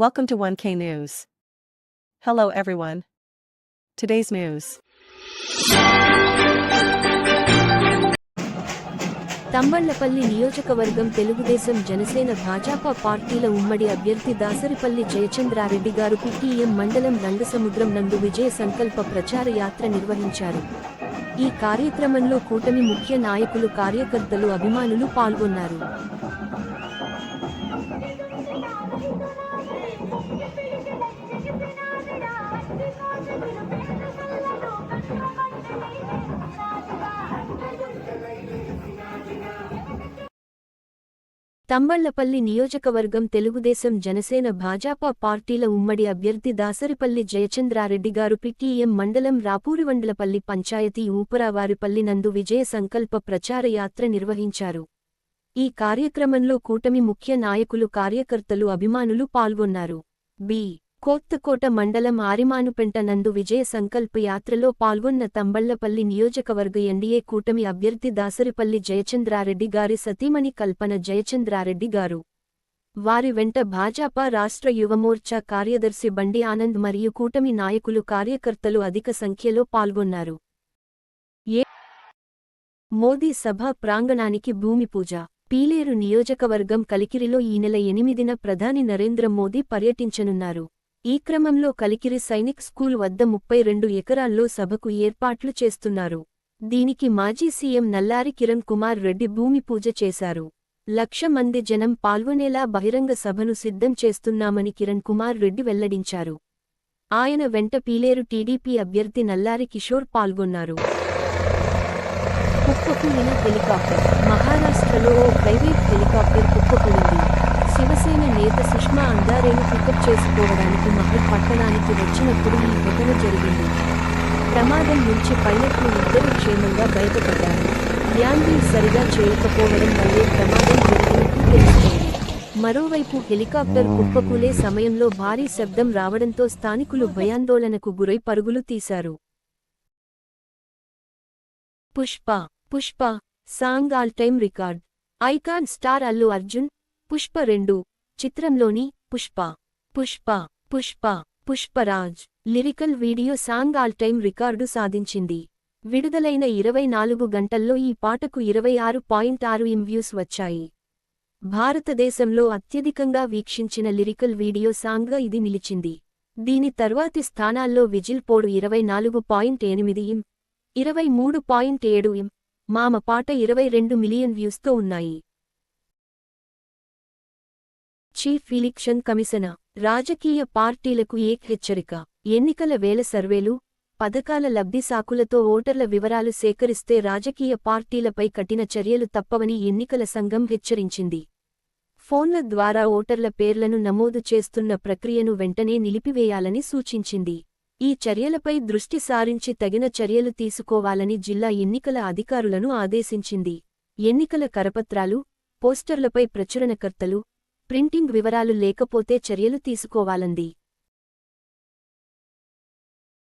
Welcome to 1K News. Hello everyone. Today's news. Thamballapalle నియోజకవర్గం తెలుగుదేశం జనసేన భాజపా పార్టీల ఉమ్మడి అభ్యర్థి దాసరిపల్లి జయచంద్రారెడ్డి గారు పిటిఎం మండలం రంగసముద్రం నందు విజయ సంకల్ప ప్రచార యాత్ర నిర్వహించారు ఈ కార్యక్రమంలో కూటమి ముఖ్య నాయకులు కార్యకర్తలు అభిమానులు పాల్గొన్నారు తంబళ్ళపల్లి నియోజకవర్గం తెలుగుదేశం జనసేన భాజపా పార్టీల ఉమ్మడి అభ్యర్థి దాసరిపల్లి జయచంద్రారెడ్డి గారు పిటిఎం మండలం రాపూరివండలపల్లి పంచాయతీ ఊపరావారిపల్లి నందు విజయ సంకల్ప ప్రచార యాత్ర నిర్వహించారు. ఈ కార్యక్రమంలో కూటమి ముఖ్య నాయకులు కార్యకర్తలు అభిమానులు పాల్గొన్నారు. బి. కోత్తకోట మండలం ఆరిమానుపెంట నందు విజయ సంకల్ప యాత్రలో పాల్గొన్న తంబళ్ళపల్లి నియోజకవర్గ ఎన్డీఏ కూటమి అభ్యర్థి దాసరిపల్లి జయచంద్రారెడ్డి గారి సతీమణి కల్పన జయచంద్రారెడ్డి గారు. వారి వెంట భాజపా రాష్ట్ర యువమోర్చా కార్యదర్శి బండి ఆనంద్ మరియు కూటమి నాయకులు కార్యకర్తలు అధిక సంఖ్యలో పాల్గొన్నారు. ఏ మోదీ సభ ప్రాంగణానికి భూమి పూజ. పీలేరు నియోజకవర్గం కలికిరిలో ఈ నెల ఎనిమిదిన ప్రధాని నరేంద్ర మోదీ పర్యటించనున్నారు. ఈ క్రమంలో కలికిరి సైనిక్ స్కూల్ వద్ద ముప్పై రెండు ఎకరాల్లో సభకు ఏర్పాట్లు చేస్తున్నారు. దీనికి మాజీ సీఎం నల్లారి కిరణ్ కుమార్ రెడ్డి భూమి పూజ చేశారు. లక్ష మంది జనం పాల్గొనేలా బహిరంగ సభను సిద్ధం చేస్తున్నామని కిరణ్ కుమార్ రెడ్డి వెల్లడించారు. ఆయన వెంట పీలేరు టీడీపీ అభ్యర్థి నల్లారి కిషోర్ పాల్గొన్నారు. హెలికాప్టర్ మహారాష్ట్రలో ఓ ప్రైవేట్ హెలికాప్టర్ కుప్పకూలింది. శివసేన నేత సుష్మా అందారేను పికప్ చేసుకోవడానికి మహల్ పట్టణానికి వచ్చినప్పుడు ఈ ఘటన జరిగింది. ప్రమాదం నుంచి పైలట్లు ఇద్దరు క్షేమంగా బయటపడ్డారు. ల్యాండింగ్ సరిగా చేయకపోవడం వల్లే ప్రమాదం జరిగినట్టు తెలుస్తోంది. మరోవైపు హెలికాప్టర్ కుప్పకూలే సమయంలో భారీ శబ్దం రావడంతో స్థానికులు భయాందోళనకు గురై పరుగులు తీశారు. Pushpa Pushpa song all time record. Icon star Allu Arjun Pushpa రెండు. చిత్రంలోని Pushpa. Pushpa. Pushpa. Pushparaj. Lyrical video song all time record సాధించింది. విడుదలైన ఇరవై నాలుగు గంటల్లో ఈ పాటకు ఇరవై ఆరు పాయింట్ ఆరు ఇం వ్యూస్ వచ్చాయి. భారతదేశంలో అత్యధికంగా వీక్షించిన లిరికల్ వీడియో సాంగ్గా ఇది నిలిచింది. దీని తర్వాతి స్థానాల్లో విజిల్ పోడు ఇరవై నాలుగు పాయింట్ ఎనిమిది ఇం ఇరవై మూడు పాయింట్ ఏడు ఇం మామ పాట ఇరవై రెండు మిలియన్ వ్యూస్తో ఉన్నాయి. చీఫ్ ఎలక్షన్ కమిషనర్ రాజకీయ పార్టీలకు ఏక్ హెచ్చరిక. ఎన్నికల వేల సర్వేలు పథకాల లబ్ధి సాకులతో ఓటర్ల వివరాలు సేకరిస్తే రాజకీయ పార్టీలపై కఠిన చర్యలు తప్పవని ఎన్నికల సంఘం హెచ్చరించింది. ఫోన్ల ద్వారా ఓటర్ల పేర్లను నమోదు చేస్తున్న ప్రక్రియను వెంటనే నిలిపివేయాలని సూచించింది. ఈ చర్యలపై దృష్టి సారించి తగిన చర్యలు తీసుకోవాలని జిల్లా ఎన్నికల అధికారులను ఆదేశించింది. ఎన్నికల కరపత్రాలు పోస్టర్లపై ప్రచురణకర్తలు ప్రింటింగ్ వివరాలు లేకపోతే చర్యలు తీసుకోవాలంది.